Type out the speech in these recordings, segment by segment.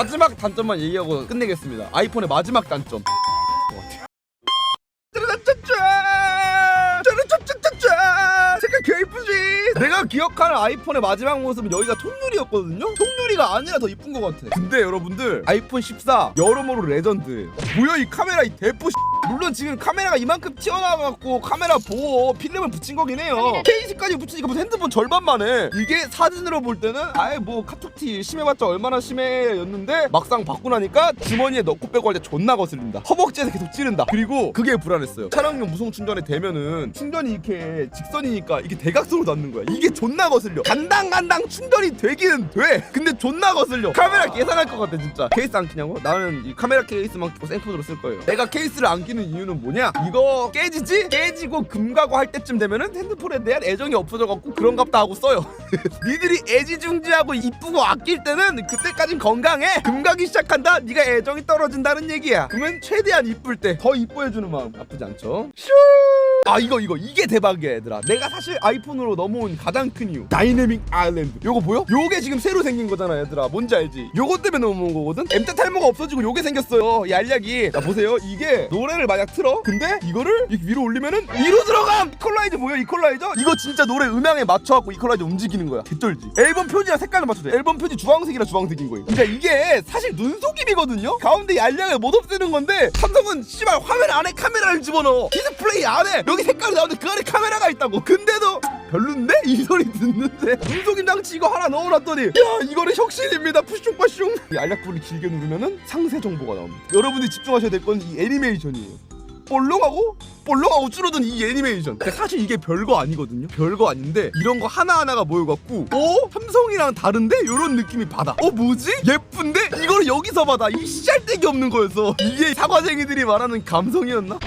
마지막 단점만 얘기하고 끝내겠습니다. 아이폰의 마지막 단점. 짜라짜짜! 짜라짜짜짜짜! 색깔 개 이쁘지? 내가 기억하는 아이폰의 마지막 모습은 여기가 통유리였거든요? 통유리가 아니라 더 이쁜 것 같아. 근데 여러분들 아이폰 14 여러모로 레전드. 뭐야 이 카메라 이 대포 물론 지금 카메라가 이만큼 튀어나와갖고 카메라 보호 필름을 붙인 거긴 해요. 케이스까지 붙이니까 무슨 핸드폰 절반만 해. 이게 사진으로 볼 때는 아예 뭐 카툭티 심해봤자 얼마나 심해였는데 막상 받고 나니까 주머니에 넣고 빼고 할 때 존나 거슬린다. 허벅지에서 계속 찌른다. 그리고 그게 불안했어요. 차량용 무선 충전에 되면은 충전이 이렇게 직선이니까 이게 대각선으로 닿는 거야. 이게 존나 거슬려. 간당간당 충전이 되기는 돼. 근데 존나 거슬려. 카메라 계산할 것 같아 진짜. 케이스 안 끼냐고? 나는 이 카메라 케이스만 끼고 생폰으로 쓸 거예요. 내가 케이스를 안 끼는 이유는 뭐냐? 이거 깨지지? 깨지고 금가고 할 때쯤 되면은 핸드폰에 대한 애정이 없어져갖고 그런갑다 하고 써요. 니들이 애지중지하고 이쁘고 아낄 때는 그때까진 건강해. 금가기 시작한다. 네가 애정이 떨어진다는 얘기야. 그러면 최대한 이쁠 때 더 이뻐해주는 마음 나쁘지 않죠? 슈! 아 이거 이거 이게 대박이야 얘들아 내가 사실 아이폰으로 넘어온 가장 큰 이유 다이내믹 아일랜드 요거 보여? 요게 지금 새로 생긴 거잖아 얘들아 뭔지 알지? 요것 때문에 넘어온 거거든? M자 탈모가 없어지고 요게 생겼어요 이 알약이 자 보세요 이게 노래를 만약 틀어? 근데 이거를 위로 올리면은 위로 들어감! 이퀄라이저 뭐야 이퀄라이저? 이거 진짜 노래 음향에 맞춰갖고 이퀄라이저 움직이는 거야. 개쩔지. 앨범 표지랑 색깔을 맞춰줘. 앨범 표지 주황색이라 주황색인 거예요. 그러니까 이게 사실 눈속임이거든요? 가운데 이 알약을 못 없애는 건데 삼성은 씨발 화면 안에 카메라를 집어넣어. 디스플레이 안에 여기 색깔이 나오는데 그 안에 카메라가 있다고. 근데도 별론데? 이 소리 듣는데 눈속임 장치 이거 하나 넣어놨더니 야 이거는 혁신입니다 푸슝파슝 이 알약불을 길게 누르면은 상세 정보가 나옵니다 여러분들이 집중하셔야 될 건 이 애니메이션이에요 볼록하고 볼록하고 줄어든 이 애니메이션 근데 사실 이게 별거 아니거든요 별거 아닌데 이런 거 하나하나가 모여갖고 어? 삼성이랑 다른데? 이런 느낌이 받아 어 뭐지? 예쁜데? 이걸 여기서 받아 이 씨알데기 없는 거였어 이게 사과쟁이들이 말하는 감성이었나?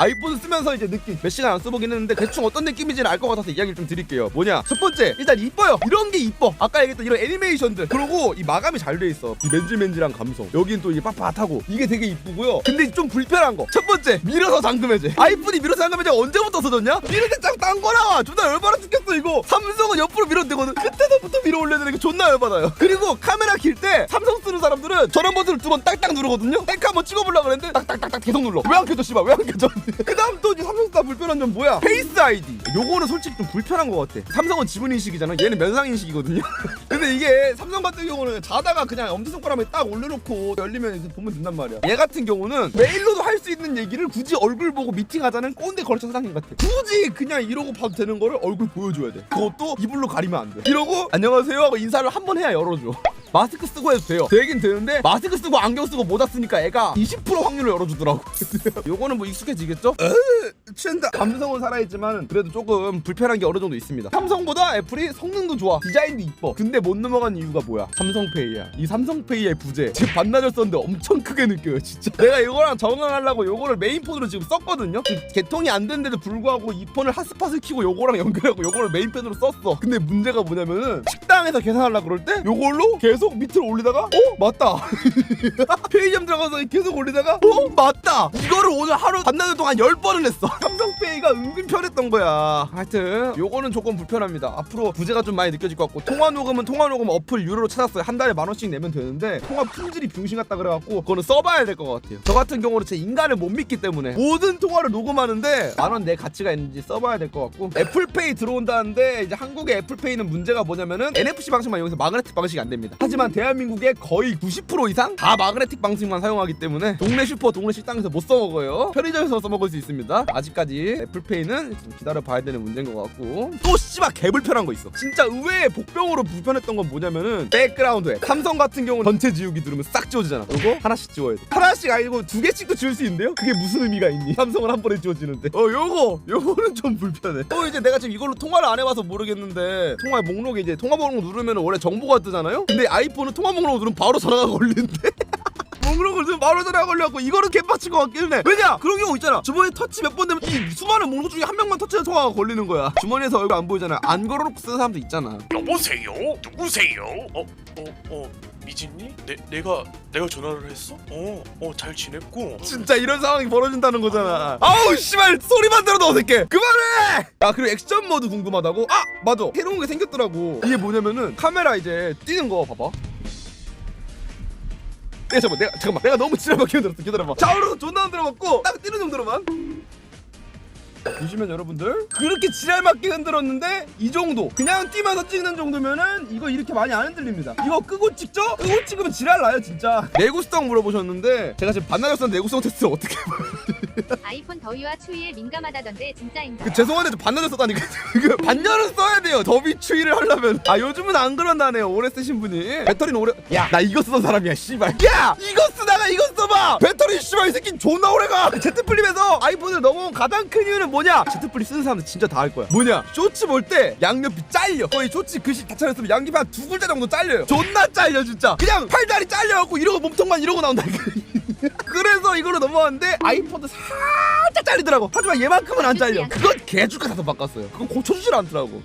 아이폰 쓰면서 이제 느낌 몇 시간 안 써보긴 했는데 대충 어떤 느낌인지는 알 것 같아서 이야기를 좀 드릴게요. 뭐냐? 첫 번째 일단 이뻐요. 이런 게 이뻐. 아까 얘기했던 이런 애니메이션들. 그리고 이 마감이 잘 돼 있어. 이 맨질맨질한 감성. 여긴 또이 빳빳하고 이게 되게 이쁘고요. 근데 좀 불편한 거. 첫 번째 밀어서 잠금 해제. 아이폰이 밀어서 잠금 해제가 언제부터 없어졌냐? 밀을 때짱딴거 나와 존나 열받아 죽겠어 이거. 삼성은 옆으로 밀어도 되거든. 그때부터 밀어 올려야 되는 게 존나 열받아요. 그리고 카메라 킬 때 삼성 쓰는 사람들은 전원 버튼을 두 번 딱딱 누르거든요? 셀카 한번 찍어보려고 그랬는데 딱딱딱딱 계속 눌러. 왜 안 켜져 씨발? 왜 안 켜져 그 다음 또 삼성스타 불편한 점 뭐야? 페이스 아이디. 요거는 솔직히 좀 불편한 것 같아. 삼성은 지문 인식이잖아. 얘는 면상 인식이거든요. 근데 이게 삼성 같은 경우는 자다가 그냥 엄지손가락에 딱 올려놓고 열리면 이제 보면 된단 말이야. 얘 같은 경우는 메일로도 할 수 있는 얘기를 굳이 얼굴 보고 미팅하자는 꼰대 거래처 사장님 같아. 굳이 그냥 이러고 봐도 되는 거를 얼굴 보여줘야 돼. 그것도 이불로 가리면 안 돼. 이러고 안녕하세요 하고 인사를 한 번 해야 열어줘 마스크 쓰고 해도 돼요. 되긴 되는데 마스크 쓰고 안경 쓰고 모자 쓰니까 애가 20% 확률로 열어주더라고. 요거는 뭐 익숙해지겠죠? 취한다. 감성은 살아있지만 그래도 조금 불편한 게 어느 정도 있습니다. 삼성보다 애플이 성능도 좋아. 디자인도 이뻐. 근데 못 넘어간 이유가 뭐야? 삼성페이야. 이 삼성페이의 부재. 지금 반나절 썼는데 엄청 크게 느껴요 진짜. 내가 이거랑 적응하려고 요거를 메인폰으로 지금 썼거든요? 지금 개통이 안 됐는데도 불구하고 이 폰을 핫스팟을 키고 요거랑 연결하고 요거를 메인펜으로 썼어. 근데 문제가 뭐냐면은 식당에서 계산하려고 그럴 때 요걸로 계속 밑으로 올리다가 어? 맞다. 편의점 들어가서 계속 올리다가 어? 맞다. 이거를 오늘 하루 반나절 동안 열 번을 했어. 삼성페이가 은근 편했던 거야. 하여튼 요거는 조금 불편합니다. 앞으로 부재가 좀 많이 느껴질 것 같고 통화 녹음은 통화 녹음 어플 유료로 찾았어요. 한 달에 만 원씩 내면 되는데 통화 품질이 병신 같다 그래갖고 그거는 써봐야 될 것 같아요. 저 같은 경우는 제 인간을 못 믿기 때문에 모든 통화를 녹음하는데 만 원 내 가치가 있는지 써봐야 될 것 같고 애플페이 들어온다는데 이제 한국의 애플페이는 문제가 뭐냐면은 NFC 방식만 이용해서 마그네틱 방식이 안 됩니다 하지만 대한민국의 거의 90% 이상 다 마그네틱 방식만 사용하기 때문에 동네 슈퍼 동네 식당에서 못 써먹어요. 편의점에서 써먹을 수 있습니다. 아직까지 애플페이는 좀 기다려 봐야 되는 문제인 것 같고. 또 씨발 개불편한 거 있어. 진짜 의외의 복병으로 불편했던 건 뭐냐면은 백그라운드 앱. 삼성 같은 경우는 전체 지우기 누르면 싹 지워지잖아. 요거 하나씩 지워야 돼. 하나씩 아니고 두 개씩도 지울 수 있는데요? 그게 무슨 의미가 있니? 삼성은 한 번에 지워지는데. 어 요거 요거는 좀 불편해. 또 이제 내가 지금 이걸로 통화를 안 해봐서 모르겠는데 통화 목록에 이제 통화 목록 누르면 원래 정보가 뜨잖아요? 근데 아 이폰은 통화 목록 누르면 바로 전화가 걸리는데? 목록을 좀 바로 전화 걸려갖고 이거는 개빡친 것 같기는 해. 왜냐? 그런 경우 있잖아. 주머니에 터치 몇 번 되면 이 수많은 목록 중에 한 명만 터치해서 통화가 걸리는 거야. 주머니에서 얼굴 안 보이잖아. 안 걸어놓고 쓰는 사람도 있잖아. 여보세요? 누구세요? 어, 어, 어, 미진니? 내, 내가, 내가 전화를 했어? 어, 어, 잘 지냈고. 진짜 이런 상황이 벌어진다는 거잖아. 아우 씨발 소리만 들어도 어색해. 그만해! 아 그리고 액션 모드 궁금하다고? 아 맞아. 새로운 게 생겼더라고. 이게 뭐냐면은 카메라 이제 뛰는 거 봐봐. 내가 잠깐만 내가 잠깐만 내가 너무 지랄맞게 흔들었어. 기다려봐. 좌우로서 존나 흔들어갖고 딱 뛰는 정도로만 보시면 여러분들 그렇게 지랄맞게 흔들었는데 이 정도. 그냥 뛰면서 찍는 정도면은 이거 이렇게 많이 안 흔들립니다. 이거 끄고 찍죠? 끄고 찍으면 지랄 나요 진짜. 내구성 물어보셨는데 제가 지금 반나절선 내구성 테스트 어떻게 해봐요? 아이폰 더위와 추위에 민감하다던데 진짜인가? 그 죄송한데 저 반년을 썼다니까. 그 반년을 써야 돼요. 더비 추위를 하려면. 아 요즘은 안 그런다네요 오래 쓰신 분이. 배터리는 오래 야 나 이거 쓰던 사람이야 씨발. 야! 이거 쓰다가 이거 써봐. 배터리 씨발 이 새끼 존나 오래가. 제트 플립에서 아이폰을 넘어온 가장 큰 이유는 뭐냐? 제트 플립 쓰는 사람들 진짜 다 알 거야. 뭐냐? 쇼츠 볼 때 양옆이 잘려. 거의 쇼츠 글씨 다 차렸으면 양옆이 한 두 글자 정도 잘려요. 존나 잘려 진짜. 그냥 팔다리 잘려갖고 이러고 몸통만 이러고 나온다니까 그래서 이걸로 넘어왔는데 아이폰도 살짝 잘리더라고. 하지만 얘만큼은 안 잘려. 그건 개주가 사서 바꿨어요. 그건 고쳐주질 않더라고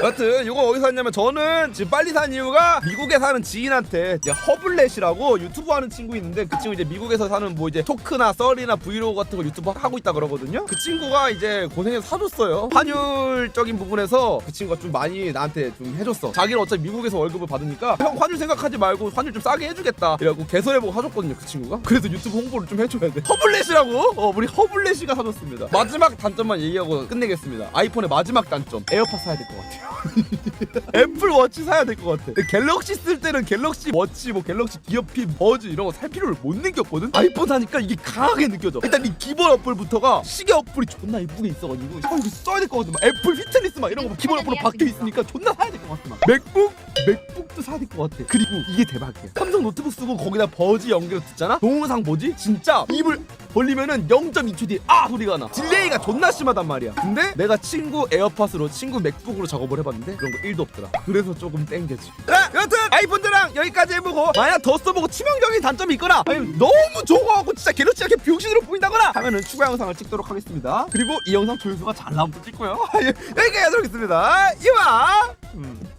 여튼 이거 어디서 샀냐면 저는 지금 빨리 산 이유가 미국에 사는 지인한테 이제 허블렛이라고 유튜브 하는 친구 있는데 그 친구 이제 미국에서 사는 뭐 이제 토크나 썰이나 브이로그 같은 거 유튜브 하고 있다 그러거든요. 그 친구가 이제 고생해서 사줬어요. 환율적인 부분에서 그 친구가 좀 많이 나한테 좀 해줬어. 자기는 어차피 미국에서 월급을 받으니까 형 환율 생각하지 말고 환율 좀 싸게 해주겠다 이래갖고 개설해보고 사줬거든요 그 친구가. 그래서 유튜브 홍보를 좀 해줘야 돼. 허블렛이라고? 어 우리 허블렛이가 사줬습니다. 마지막 단점만 얘기하고 끝내겠습니다. 아이폰의 마지막 단점. 에어팟 사야 될 것 같아요 애플 워치 사야 될 것 같아. 갤럭시 쓸 때는 갤럭시 워치, 뭐 갤럭시 기어핀, 버즈 이런 거 살 필요를 못 느꼈거든. 아이폰 사니까 이게 강하게 느껴져. 일단 이 기본 어플부터가 시계 어플이 존나 이쁘게 있어가지고 아 이거 써야 될 것 같아. 막 애플 휘트리스 막 이런 거 기본 어플로 박혀 있으니까 존나 사야 될 것 같아. 막. 맥북, 맥북도 사야 될 것 같아. 그리고 이게 대박이야. 삼성 노트북 쓰고 거기다 버즈 연결 듣잖아. 동영상 뭐지? 진짜 입을 벌리면은 0.2초 뒤에 아 소리가 나. 딜레이가 존나 심하단 말이야. 근데 내가 친구 에어팟으로 친구 맥북으로 작업을 해봤는데 그런 거 1도 없더라. 그래서 조금 땡겨지. 자, 여튼 아이폰들랑 여기까지 해보고 만약 더 써보고 치명적인 단점이 있거나 아니면 너무 좋아하고 진짜 갤럭시가 이렇게 병신으로 보인다거나 하면은 추가 영상을 찍도록 하겠습니다. 그리고 이 영상 조회수가 잘 나오면 또 찍고요. 여기까지 하도록 하겠습니다. 이와. 음.